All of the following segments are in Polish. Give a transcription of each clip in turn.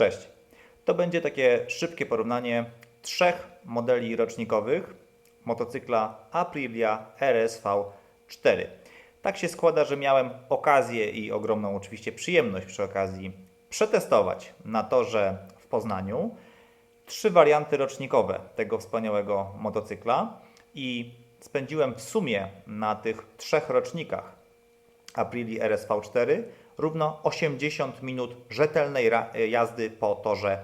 Cześć. To będzie takie szybkie porównanie trzech modeli rocznikowych motocykla Aprilia RSV 4. Tak się składa, że miałem okazję i ogromną oczywiście przyjemność przy okazji przetestować na torze w Poznaniu trzy warianty rocznikowe tego wspaniałego motocykla i spędziłem w sumie na tych trzech rocznikach Aprilii RSV4 równo 80 minut rzetelnej ra- jazdy po torze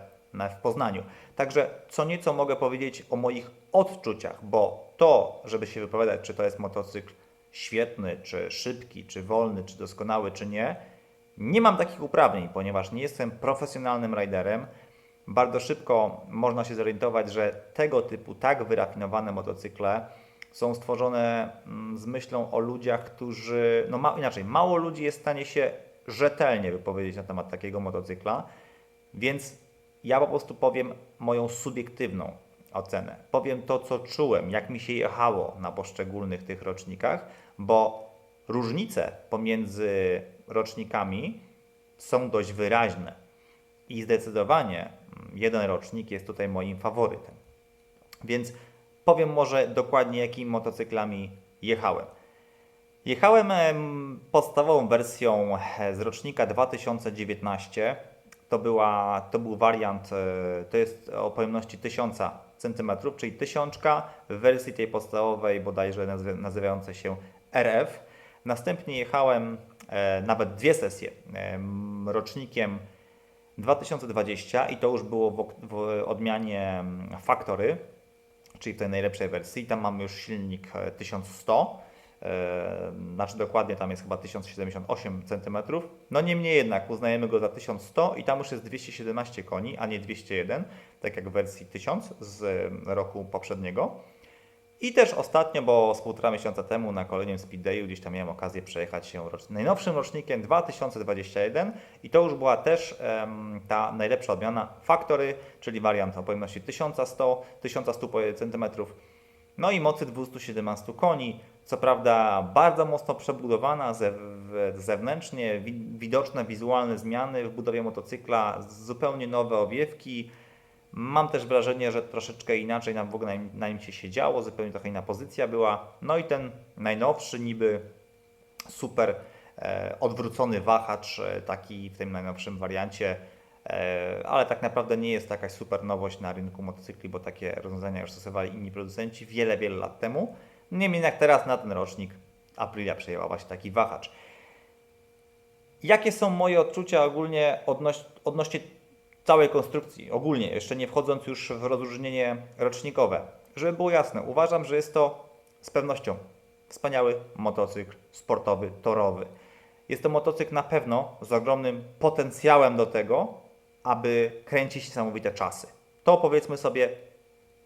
w Poznaniu. Także co nieco mogę powiedzieć o moich odczuciach, bo to, żeby się wypowiadać, czy to jest motocykl świetny, czy szybki, czy wolny, czy doskonały, czy nie, nie mam takich uprawnień, ponieważ nie jestem profesjonalnym riderem. Bardzo szybko można się zorientować, że tego typu tak wyrafinowane motocykle są stworzone mm, z myślą o ludziach, którzy, no ma, inaczej, mało ludzi jest w stanie się rzetelnie wypowiedzieć na temat takiego motocykla, więc ja po prostu powiem moją subiektywną ocenę. Powiem to, co czułem, jak mi się jechało na poszczególnych tych rocznikach, bo różnice pomiędzy rocznikami są dość wyraźne. I zdecydowanie mm, jeden rocznik jest tutaj moim faworytem. Więc powiem może dokładnie, jakimi motocyklami jechałem. Jechałem em, podstawową wersją e, z rocznika 2019. To, była, to był wariant, e, to jest o pojemności 1000 cm, czyli tysiączka w wersji tej podstawowej, bodajże nazywającej się RF. Następnie jechałem e, nawet dwie sesje em, rocznikiem 2020 i to już było w, w odmianie Factory, czyli w tej najlepszej wersji. Tam mamy już silnik e, 1100, e, znaczy dokładnie tam jest chyba 1078 cm. No niemniej jednak uznajemy go za 1100 i tam już jest 217 koni, a nie 201, tak jak w wersji 1000 z roku poprzedniego. I też ostatnio, bo z półtora miesiąca temu na kolejnym Speed Dayu gdzieś tam miałem okazję przejechać się rocz... najnowszym rocznikiem 2021 i to już była też em, ta najlepsza odmiana Factory, czyli wariant o pojemności 1100, 1100 cm, no i mocy 217 koni. Co prawda bardzo mocno przebudowana zew... zewnętrznie, wi... widoczne wizualne zmiany w budowie motocykla, zupełnie nowe owiewki, Mam też wrażenie, że troszeczkę inaczej nam w ogóle na na nim się siedziało, zupełnie trochę inna pozycja była. No i ten najnowszy niby super e, odwrócony wahacz, e, taki w tym najnowszym wariancie, e, ale tak naprawdę nie jest to jakaś super nowość na rynku motocykli, bo takie rozwiązania już stosowali inni producenci wiele, wiele lat temu. Niemniej jednak teraz na ten rocznik Aprilia przejęła właśnie taki wahacz. Jakie są moje odczucia ogólnie odnoś, odnośnie całej konstrukcji, ogólnie, jeszcze nie wchodząc już w rozróżnienie rocznikowe? Żeby było jasne, uważam, że jest to z pewnością wspaniały motocykl sportowy, torowy. Jest to motocykl na pewno z ogromnym potencjałem do tego, aby kręcić niesamowite czasy. To powiedzmy sobie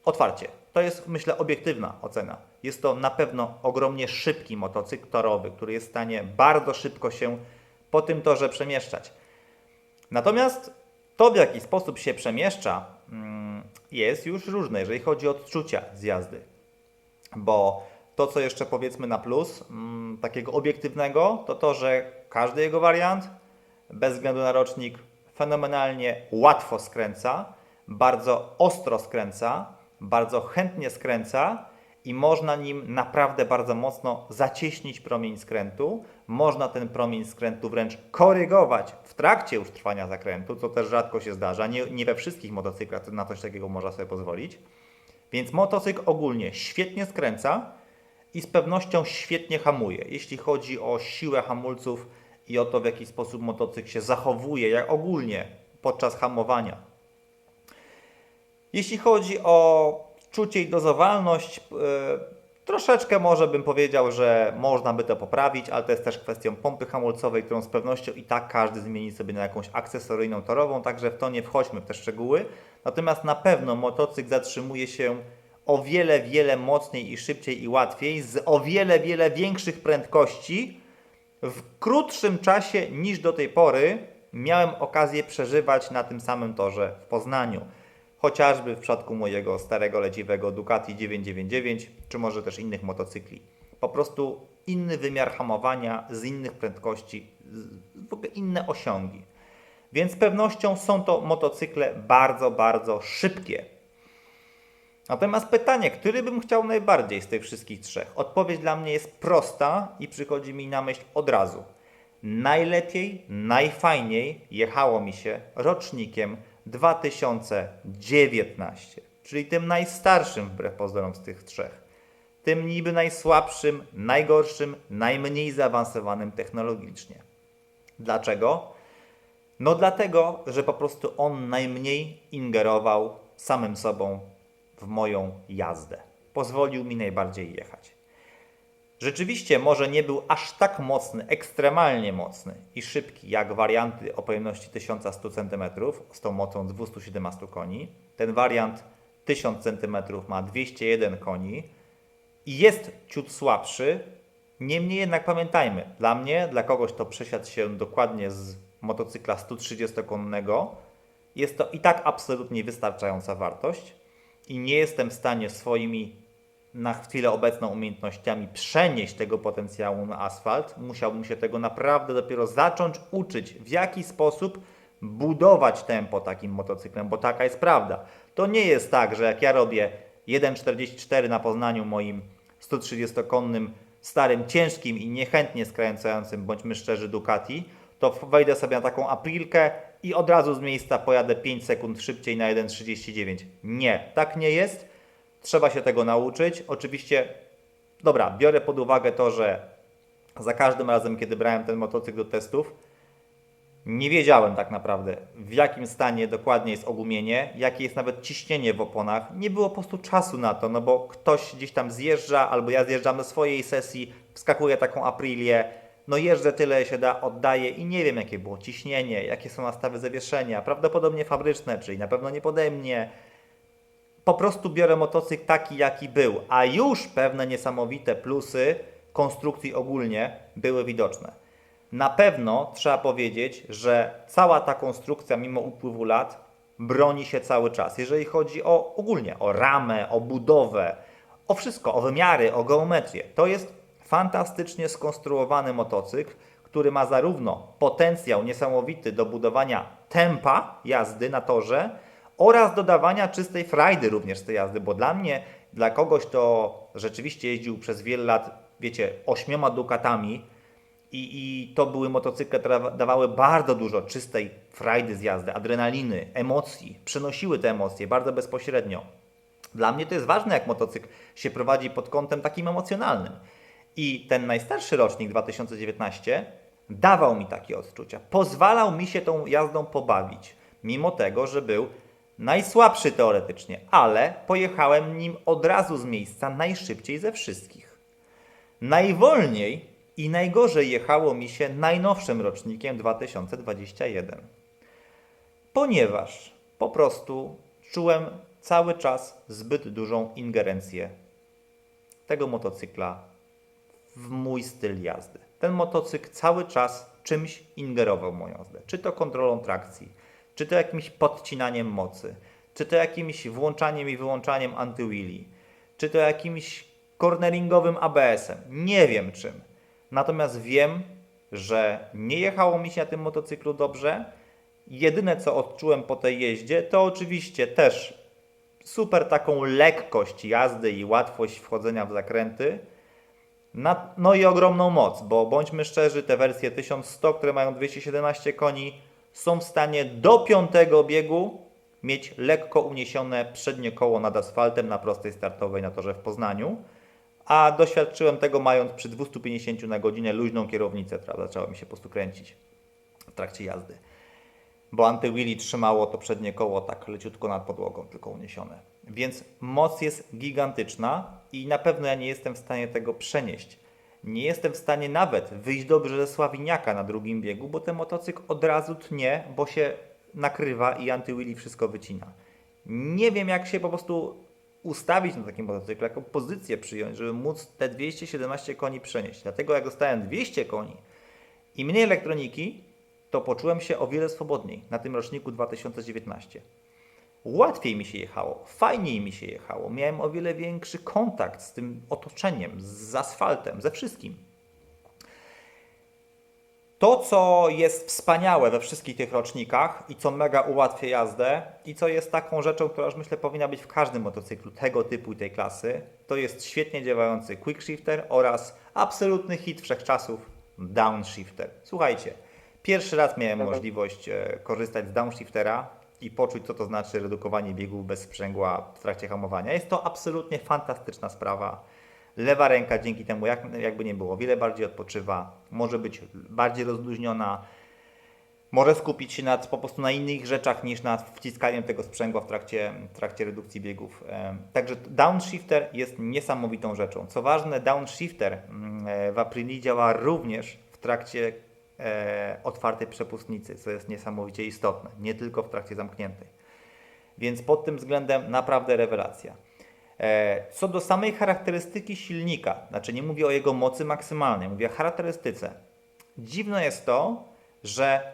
otwarcie. To jest, myślę, obiektywna ocena. Jest to na pewno ogromnie szybki motocykl torowy, który jest w stanie bardzo szybko się po tym torze przemieszczać. Natomiast to, w jaki sposób się przemieszcza, mm, jest już różne, jeżeli chodzi o odczucia z jazdy. Bo to, co jeszcze powiedzmy na plus, mm, takiego obiektywnego, to to, że każdy jego wariant, bez względu na rocznik, fenomenalnie łatwo skręca, bardzo ostro skręca, bardzo chętnie skręca i można nim naprawdę bardzo mocno zacieśnić promień skrętu. Można ten promień skrętu wręcz korygować w trakcie już trwania zakrętu, co też rzadko się zdarza. Nie, nie we wszystkich motocyklach na coś takiego można sobie pozwolić. Więc motocykl ogólnie świetnie skręca i z pewnością świetnie hamuje. Jeśli chodzi o siłę hamulców i o to, w jaki sposób motocykl się zachowuje, jak ogólnie podczas hamowania. Jeśli chodzi o czucie i dozowalność, yy, troszeczkę może bym powiedział, że można by to poprawić, ale to jest też kwestią pompy hamulcowej, którą z pewnością i tak każdy zmieni sobie na jakąś akcesoryjną torową, także w to nie wchodźmy w te szczegóły. Natomiast na pewno motocykl zatrzymuje się o wiele, wiele mocniej i szybciej i łatwiej, z o wiele, wiele większych prędkości w krótszym czasie niż do tej pory miałem okazję przeżywać na tym samym torze w Poznaniu. Chociażby w przypadku mojego starego leciwego Ducati 999, czy może też innych motocykli. Po prostu inny wymiar hamowania, z innych prędkości, w ogóle inne osiągi. Więc z pewnością są to motocykle bardzo, bardzo szybkie. Natomiast pytanie, który bym chciał najbardziej z tych wszystkich trzech? Odpowiedź dla mnie jest prosta i przychodzi mi na myśl od razu. Najlepiej, najfajniej jechało mi się rocznikiem 2019, czyli tym najstarszym wbrew pozorom z tych trzech. Tym niby najsłabszym, najgorszym, najmniej zaawansowanym technologicznie. Dlaczego? No dlatego, że po prostu on najmniej ingerował samym sobą w moją jazdę. Pozwolił mi najbardziej jechać. Rzeczywiście może nie był aż tak mocny, ekstremalnie mocny i szybki jak warianty o pojemności 1100 cm z tą mocą 217 koni. Ten wariant 1000 cm ma 201 koni i jest ciut słabszy. Niemniej jednak pamiętajmy, dla mnie, dla kogoś, kto przesiadł się dokładnie z motocykla 130-konnego, jest to i tak absolutnie wystarczająca wartość i nie jestem w stanie swoimi na chwilę obecną umiejętnościami przenieść tego potencjału na asfalt. Musiałbym się tego naprawdę dopiero zacząć uczyć, w jaki sposób budować tempo takim motocyklem, bo taka jest prawda. To nie jest tak, że jak ja robię 1,44 na Poznaniu moim 130-konnym, starym, ciężkim i niechętnie skręcającym, bądźmy szczerzy, Ducati, to wejdę sobie na taką aprilkę i od razu z miejsca pojadę 5 sekund szybciej na 1,39. Nie, tak nie jest. Trzeba się tego nauczyć. Oczywiście, dobra, biorę pod uwagę to, że za każdym razem, kiedy brałem ten motocykl do testów, nie wiedziałem tak naprawdę, w jakim stanie dokładnie jest ogumienie, jakie jest nawet ciśnienie w oponach. Nie było po prostu czasu na to, no bo ktoś gdzieś tam zjeżdża, albo ja zjeżdżam do swojej sesji, wskakuję taką aprilię, no jeżdżę tyle się da, oddaję i nie wiem jakie było ciśnienie, jakie są nastawy zawieszenia, prawdopodobnie fabryczne, czyli na pewno nie pode mnie. Po prostu biorę motocykl taki jaki był, a już pewne niesamowite plusy konstrukcji ogólnie były widoczne. Na pewno trzeba powiedzieć, że cała ta konstrukcja mimo upływu lat broni się cały czas, jeżeli chodzi o ogólnie o ramę, o budowę, o wszystko, o wymiary, o geometrię. To jest fantastycznie skonstruowany motocykl, który ma zarówno potencjał niesamowity do budowania tempa jazdy na torze oraz dodawania czystej frajdy również z tej jazdy, bo dla mnie, dla kogoś, kto rzeczywiście jeździł przez wiele lat, wiecie, ośmioma Ducatami i, i to były motocykle, które dawały bardzo dużo czystej frajdy z jazdy, adrenaliny, emocji, przenosiły te emocje bardzo bezpośrednio. Dla mnie to jest ważne, jak motocykl się prowadzi pod kątem takim emocjonalnym. I ten najstarszy rocznik 2019 dawał mi takie odczucia. Pozwalał mi się tą jazdą pobawić, mimo tego, że był najsłabszy teoretycznie, ale pojechałem nim od razu z miejsca najszybciej ze wszystkich. Najwolniej i najgorzej jechało mi się najnowszym rocznikiem 2021, ponieważ po prostu czułem cały czas zbyt dużą ingerencję tego motocykla w mój styl jazdy. Ten motocykl cały czas czymś ingerował moją jazdę. Czy to kontrolą trakcji, czy to jakimś podcinaniem mocy, czy to jakimś włączaniem i wyłączaniem anty-wheelie, czy to jakimś corneringowym ABS-em. Nie wiem czym. Natomiast wiem, że nie jechało mi się na tym motocyklu dobrze. Jedyne co odczułem po tej jeździe, to oczywiście też super taką lekkość jazdy i łatwość wchodzenia w zakręty. No i ogromną moc, bo bądźmy szczerzy, te wersje 1100, które mają 217 koni, są w stanie do piątego biegu mieć lekko uniesione przednie koło nad asfaltem na prostej startowej na torze w Poznaniu. A doświadczyłem tego mając przy 250 na godzinę luźną kierownicę, która zaczęła mi się po prostu kręcić w trakcie jazdy. Bo anty-wheelie trzymało to przednie koło tak leciutko nad podłogą, tylko uniesione. Więc moc jest gigantyczna i na pewno ja nie jestem w stanie tego przenieść. Nie jestem w stanie nawet wyjść dobrze ze Sławiniaka na drugim biegu, bo ten motocykl od razu tnie, bo się nakrywa i anty-wheelie wszystko wycina. Nie wiem jak się po prostu ustawić na takim motocyklu, jaką pozycję przyjąć, żeby móc te 217 koni przenieść. Dlatego jak dostałem 200 koni i mniej elektroniki, to poczułem się o wiele swobodniej na tym roczniku 2019. Łatwiej mi się jechało, fajniej mi się jechało, miałem o wiele większy kontakt z tym otoczeniem, z asfaltem, ze wszystkim. To, co jest wspaniałe we wszystkich tych rocznikach i co mega ułatwia jazdę i co jest taką rzeczą, która już myślę powinna być w każdym motocyklu tego typu i tej klasy, to jest świetnie działający quick shifter oraz absolutny hit wszechczasów downshifter. Słuchajcie, pierwszy raz miałem możliwość e, korzystać z downshiftera i poczuć, co to znaczy redukowanie biegów bez sprzęgła w trakcie hamowania. Jest to absolutnie fantastyczna sprawa. Lewa ręka dzięki temu, jak, jakby nie było, wiele bardziej odpoczywa, może być bardziej rozluźniona, może skupić się nad, po prostu na innych rzeczach niż nad wciskaniem tego sprzęgła w trakcie, w trakcie redukcji biegów. Em, Także downshifter jest niesamowitą rzeczą. Co ważne, downshifter mm, e, w Aprili działa również w trakcie e, otwartej przepustnicy, co jest niesamowicie istotne, nie tylko w trakcie zamkniętej. Więc pod tym względem naprawdę rewelacja. E, Co do samej charakterystyki silnika, znaczy nie mówię o jego mocy maksymalnej, mówię o charakterystyce. Dziwne jest to, że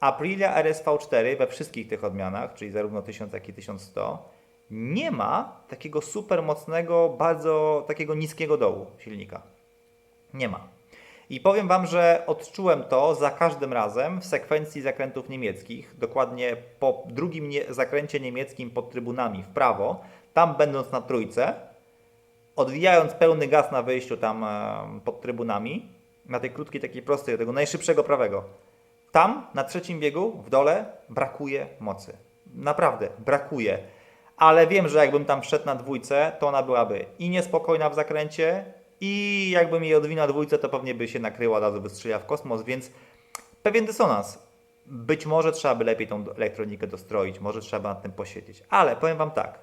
Aprilia RSV4 we wszystkich tych odmianach, czyli zarówno 1000 jak i 1100, nie ma takiego super mocnego, bardzo takiego niskiego dołu silnika. Nie ma. I powiem Wam, że odczułem to za każdym razem w sekwencji zakrętów niemieckich, dokładnie po drugim nie zakręcie niemieckim pod trybunami w prawo, tam będąc na trójce, odwijając pełny gaz na wyjściu tam e, pod trybunami, na tej krótkiej, takiej prostej, tego najszybszego prawego, tam na trzecim biegu w dole brakuje mocy. Naprawdę, brakuje. Ale wiem, że jakbym tam wszedł na dwójce, to ona byłaby i niespokojna w zakręcie, i jakbym jej odwinął dwójce, to pewnie by się nakryła, od razu by strzeliła w kosmos, więc pewien dysonans. Być może trzeba by lepiej tą elektronikę dostroić, może trzeba nad tym posiedzieć. Ale powiem Wam tak,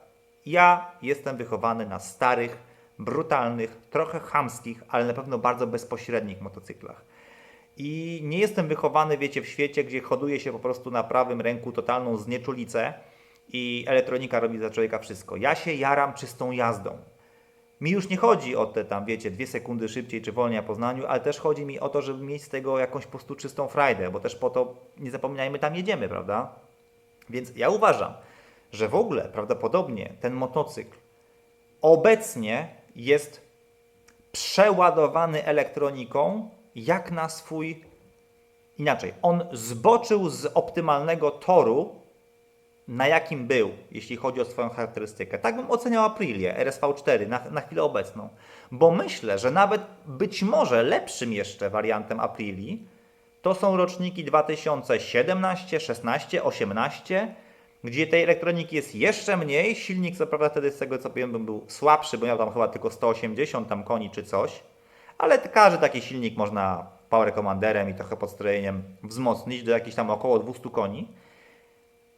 ja jestem wychowany na starych, brutalnych, trochę chamskich, ale na pewno bardzo bezpośrednich motocyklach. I nie jestem wychowany, wiecie, w świecie, gdzie hoduje się po prostu na prawym ręku totalną znieczulicę i elektronika robi za człowieka wszystko. Ja się jaram czystą jazdą. Mi już nie chodzi o te tam, wiecie, dwie sekundy szybciej czy wolniej na Poznaniu, ale też chodzi mi o to, żeby mieć z tego jakąś po prostu czystą frajdę, bo też po to, nie zapominajmy, tam jedziemy, prawda? Więc ja uważam, że w ogóle prawdopodobnie ten motocykl obecnie jest przeładowany elektroniką jak na swój inaczej. On zboczył z optymalnego toru, na jakim był, jeśli chodzi o swoją charakterystykę. Tak bym oceniał Aprilię RSV4 na, na chwilę obecną, bo myślę, że nawet być może lepszym jeszcze wariantem Aprilii to są roczniki 2017, 16, 18, gdzie tej elektroniki jest jeszcze mniej. Silnik, co prawda, wtedy z tego co wiem, był słabszy, bo miał tam chyba tylko 180 tam koni czy coś, ale każdy taki silnik można power commanderem i trochę podstrojeniem wzmocnić do jakichś tam około 200 koni.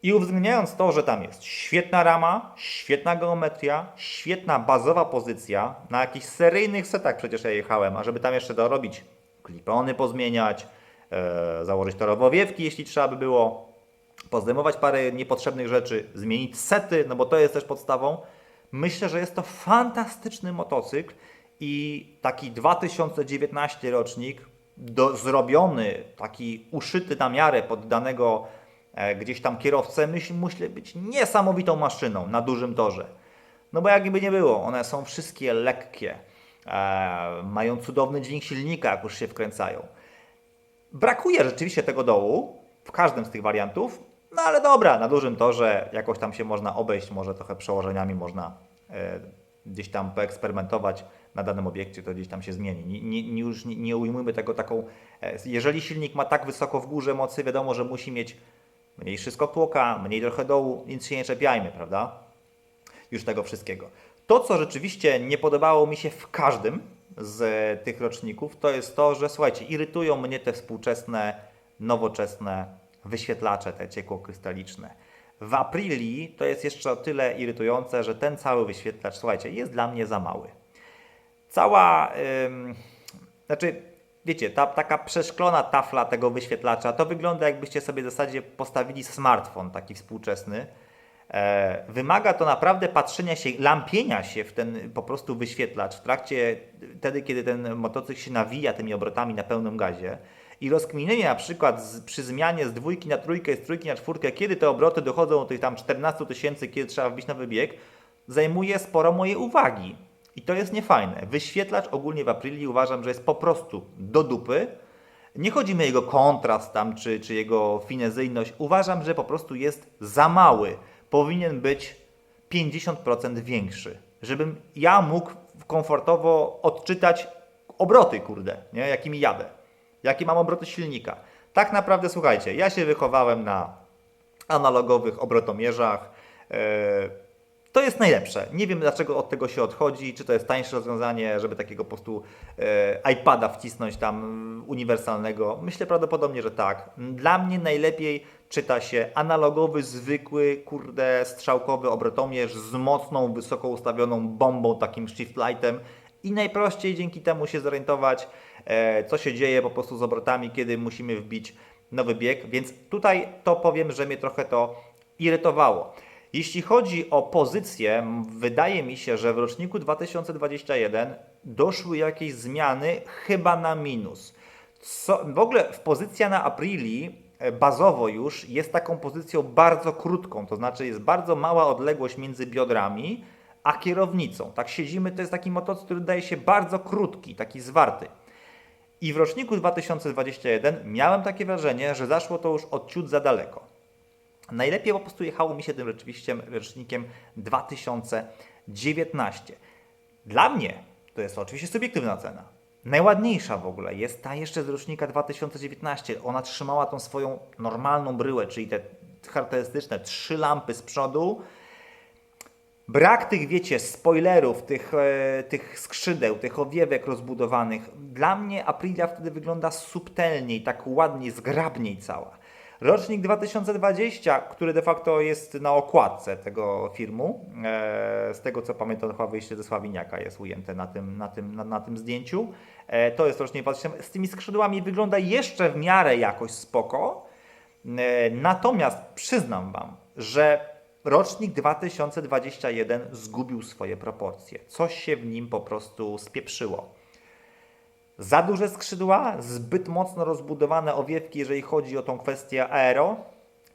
I uwzględniając to, że tam jest świetna rama, świetna geometria, świetna bazowa pozycja, na jakichś seryjnych setach przecież ja jechałem, a żeby tam jeszcze dorobić klipony pozmieniać, e, założyć torowowiewki, jeśli trzeba by było, pozdejmować parę niepotrzebnych rzeczy, zmienić sety, no bo to jest też podstawą. Myślę, że jest to fantastyczny motocykl i taki 2019 rocznik, do, zrobiony, taki uszyty na miarę pod danego gdzieś tam kierowcę, myśl, musi być niesamowitą maszyną na dużym torze. No bo jakby nie było, one są wszystkie lekkie, e, mają cudowny dźwięk silnika, jak już się wkręcają. Brakuje rzeczywiście tego dołu w każdym z tych wariantów, no ale dobra, na dużym torze jakoś tam się można obejść, może trochę przełożeniami można e, gdzieś tam poeksperymentować na danym obiekcie, to gdzieś tam się zmieni. Nie, nie, już nie, nie ujmujmy tego taką, e, jeżeli silnik ma tak wysoko w górze mocy, wiadomo, że musi mieć mniejszy skok tłoka, mniej trochę dołu, nic się nie czepiajmy, prawda? Już tego wszystkiego. To, co rzeczywiście nie podobało mi się w każdym z tych roczników, to jest to, że słuchajcie, irytują mnie te współczesne, nowoczesne wyświetlacze, te ciekłokrystaliczne. W Aprilii to jest jeszcze o tyle irytujące, że ten cały wyświetlacz, słuchajcie, jest dla mnie za mały. Cała, ym, znaczy, wiecie, ta taka przeszklona tafla tego wyświetlacza, to wygląda jakbyście sobie w zasadzie postawili smartfon taki współczesny. E, wymaga to naprawdę patrzenia się, lampienia się w ten po prostu wyświetlacz w trakcie, wtedy kiedy ten motocykl się nawija tymi obrotami na pełnym gazie i rozkminienie na przykład z, przy zmianie z dwójki na trójkę, z trójki na czwórkę, kiedy te obroty dochodzą do tych tam 14 tysięcy, kiedy trzeba wbić nowy bieg, zajmuje sporo mojej uwagi. I to jest niefajne. Wyświetlacz ogólnie w Aprilii uważam, że jest po prostu do dupy. Nie chodzi mi o jego kontrast tam, czy, czy jego finezyjność. Uważam, że po prostu jest za mały. Powinien być 50% większy. Żebym ja mógł komfortowo odczytać obroty, kurde, nie? jakimi jadę. Jakie mam obroty silnika. Tak naprawdę, słuchajcie, ja się wychowałem na analogowych obrotomierzach. E, To jest najlepsze. Nie wiem dlaczego od tego się odchodzi, czy to jest tańsze rozwiązanie, żeby takiego po prostu e, iPada wcisnąć tam uniwersalnego. Myślę prawdopodobnie, że tak. Dla mnie najlepiej czyta się analogowy, zwykły, kurde, strzałkowy obrotomierz z mocną, wysoko ustawioną bombą, takim shift lightem i najprościej dzięki temu się zorientować, e, co się dzieje po prostu z obrotami, kiedy musimy wbić nowy bieg. Więc tutaj to powiem, że mnie trochę to irytowało. Jeśli chodzi o pozycję, wydaje mi się, że w roczniku 2021 doszły jakieś zmiany chyba na minus. Co, w ogóle w pozycja na Aprili e, bazowo już jest taką pozycją bardzo krótką, to znaczy jest bardzo mała odległość między biodrami a kierownicą. Tak siedzimy, to jest taki motocykl, który daje się bardzo krótki, taki zwarty. I w roczniku 2021 miałem takie wrażenie, że zaszło to już od ciut za daleko. Najlepiej po prostu jechało mi się tym rzeczywiście rocznikiem 2019. Dla mnie to jest oczywiście subiektywna cena. Najładniejsza w ogóle jest ta jeszcze z rocznika 2019. Ona trzymała tą swoją normalną bryłę, czyli te charakterystyczne trzy lampy z przodu. Brak tych, wiecie, spoilerów, tych, e, tych skrzydeł, tych owiewek rozbudowanych. Dla mnie Aprilia wtedy wygląda subtelniej, tak ładniej, zgrabniej cała. Rocznik 2020, który de facto jest na okładce tego filmu, e, z tego co pamiętam, chyba wyjście ze Sławiniaka jest ujęte na tym, na tym, na, na tym zdjęciu. E, to jest rocznik 2000. Z tymi skrzydłami wygląda jeszcze w miarę jakoś spoko. E, Natomiast przyznam Wam, że rocznik 2021 zgubił swoje proporcje. Coś się w nim po prostu spieprzyło. Za duże skrzydła, zbyt mocno rozbudowane owiewki, jeżeli chodzi o tą kwestię aero.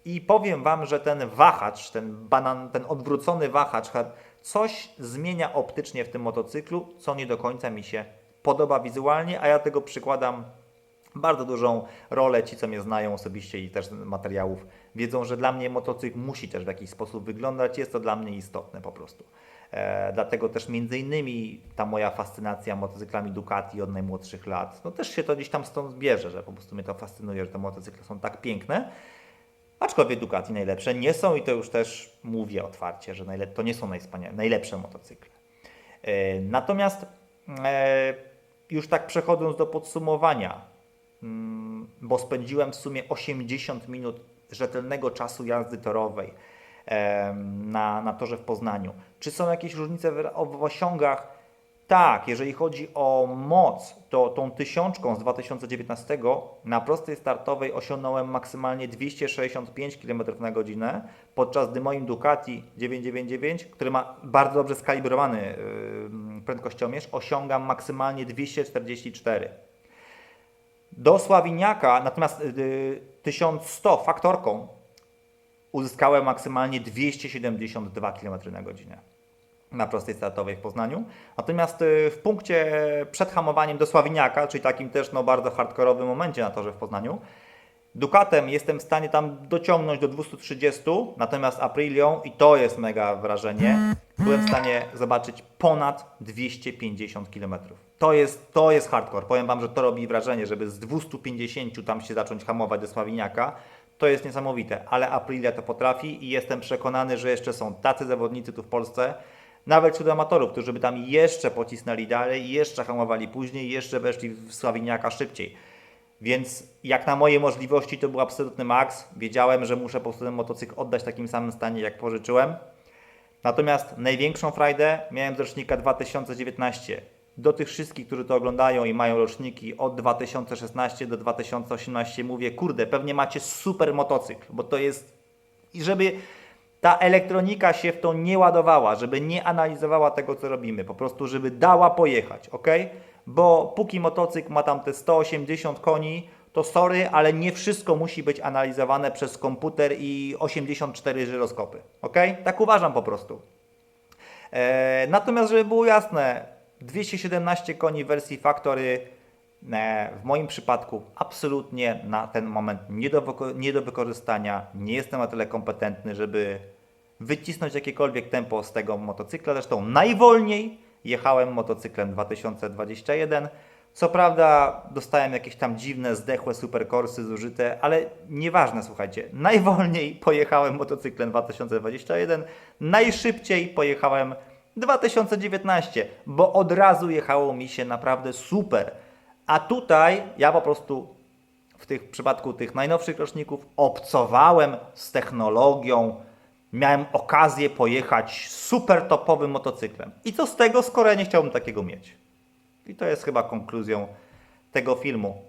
I powiem Wam, że ten wahacz, ten banan, ten odwrócony wahacz, coś zmienia optycznie w tym motocyklu, co nie do końca mi się podoba wizualnie, a ja tego przykładam bardzo dużą rolę. Ci, co mnie znają osobiście i też materiałów, wiedzą, że dla mnie motocykl musi też w jakiś sposób wyglądać. Jest to dla mnie istotne po prostu. E, dlatego też między innymi ta moja fascynacja motocyklami Ducati od najmłodszych lat, no też się to gdzieś tam stąd bierze, że po prostu mnie to fascynuje, że te motocykle są tak piękne. Aczkolwiek Ducati najlepsze nie są i to już też mówię otwarcie, że to nie są najlepsze motocykle. E, Natomiast e, już tak przechodząc do podsumowania, mm, bo spędziłem w sumie 80 minut rzetelnego czasu jazdy torowej na, na torze w Poznaniu. Czy są jakieś różnice w, osiągach? Tak, jeżeli chodzi o moc, to tą tysiączką z 2019 na prostej startowej osiągnąłem maksymalnie 265 km na godzinę, podczas gdy moim Ducati 999, który ma bardzo dobrze skalibrowany yy, prędkościomierz, osiągam maksymalnie 244. Do Sławiniaka, natomiast yy, 1100 faktorką uzyskałem maksymalnie 272 km na godzinę na prostej startowej w Poznaniu. Natomiast y, w punkcie przed hamowaniem do Sławiniaka, czyli takim też no, bardzo hardkorowym momencie na torze w Poznaniu, Ducatem jestem w stanie tam dociągnąć do 230, natomiast Aprilią, i to jest mega wrażenie, byłem w stanie zobaczyć ponad 250 km. To jest, to jest hardcore. Powiem Wam, że to robi wrażenie, żeby z 250 tam się zacząć hamować do Sławiniaka. To jest niesamowite, ale Aprilia to potrafi i jestem przekonany, że jeszcze są tacy zawodnicy tu w Polsce, nawet wśród amatorów, którzy by tam jeszcze pocisnęli dalej, jeszcze hamowali później, jeszcze weszli w Sławiniaka szybciej. Więc jak na moje możliwości to był absolutny maks. Wiedziałem, że muszę po prostu ten motocykl oddać w takim samym stanie, jak pożyczyłem. Natomiast największą frajdę miałem z rocznika 2019. Do tych wszystkich, którzy to oglądają i mają roczniki od 2016 do 2018 mówię, kurde, pewnie macie super motocykl, bo to jest i żeby ta elektronika się w to nie ładowała, żeby nie analizowała tego, co robimy, po prostu, żeby dała pojechać, ok? Bo póki motocykl ma tam te 180 koni, to sorry, ale nie wszystko musi być analizowane przez komputer i 84 żyroskopy, ok? Tak uważam po prostu. E, natomiast, żeby było jasne, 217 koni wersji Factory E, W moim przypadku absolutnie na ten moment nie do, nie do wykorzystania. Nie jestem na tyle kompetentny, żeby wycisnąć jakiekolwiek tempo z tego motocykla. Zresztą najwolniej jechałem motocyklem 2021. Co prawda dostałem jakieś tam dziwne, zdechłe superkorsy zużyte, ale nieważne, słuchajcie. Najwolniej pojechałem motocyklem 2021, najszybciej pojechałem 2019, bo od razu jechało mi się naprawdę super. A tutaj ja po prostu w tych w przypadku tych najnowszych roczników obcowałem z technologią, miałem okazję pojechać super topowym motocyklem. I co z tego, skoro ja nie chciałbym takiego mieć? I to jest chyba konkluzją tego filmu.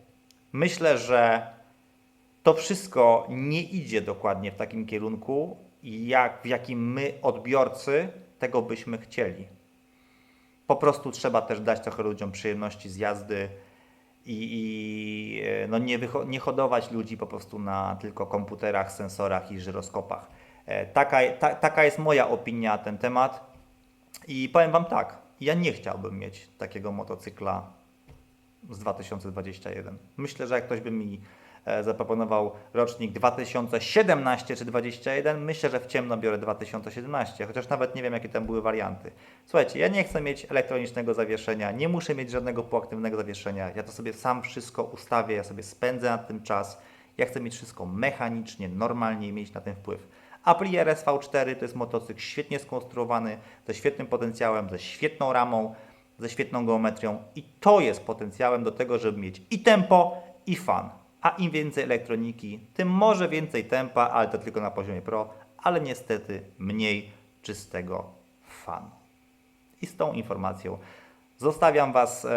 Myślę, że to wszystko nie idzie dokładnie w takim kierunku, jak, w jakim my, odbiorcy, tego byśmy chcieli. Po prostu trzeba też dać trochę ludziom przyjemności z jazdy i, i e, no nie, nie hodować ludzi po prostu na tylko komputerach, sensorach i żyroskopach. E, Taka, ta, taka jest moja opinia na ten temat. I powiem Wam tak, ja nie chciałbym mieć takiego motocykla z 2021. Myślę, że jak ktoś by mi zaproponował rocznik 2017 czy 2021, myślę, że w ciemno biorę 2017, chociaż nawet nie wiem, jakie tam były warianty. Słuchajcie, ja nie chcę mieć elektronicznego zawieszenia, nie muszę mieć żadnego proaktywnego zawieszenia. Ja to sobie sam wszystko ustawię, ja sobie spędzę na tym czas. Ja chcę mieć wszystko mechanicznie, normalnie i mieć na tym wpływ. Aprilia RSV4 to jest motocykl świetnie skonstruowany, ze świetnym potencjałem, ze świetną ramą, ze świetną geometrią i to jest potencjałem do tego, żeby mieć i tempo, i fan. A im więcej elektroniki, tym może więcej tempa, ale to tylko na poziomie pro, ale niestety mniej czystego fanu. I z tą informacją zostawiam Was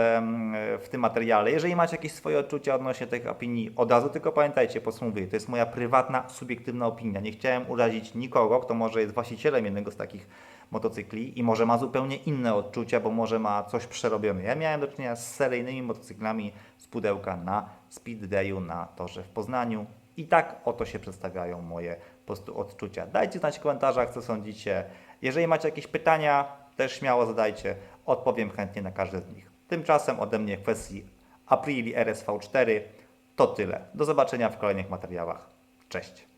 w tym materiale. Jeżeli macie jakieś swoje odczucia odnośnie tych opinii, od razu tylko pamiętajcie, podsumowuję, to jest moja prywatna, subiektywna opinia. Nie chciałem urazić nikogo, kto może jest właścicielem jednego z takich motocykli i może ma zupełnie inne odczucia, bo może ma coś przerobione. Ja miałem do czynienia z seryjnymi motocyklami z pudełka na Speed Dayu na torze w Poznaniu i tak oto się przedstawiają moje po prostu odczucia. Dajcie znać w komentarzach, co sądzicie. Jeżeli macie jakieś pytania, też śmiało zadajcie. Odpowiem chętnie na każde z nich. Tymczasem ode mnie w kwestii Aprilii RSV4 to tyle. Do zobaczenia w kolejnych materiałach. Cześć.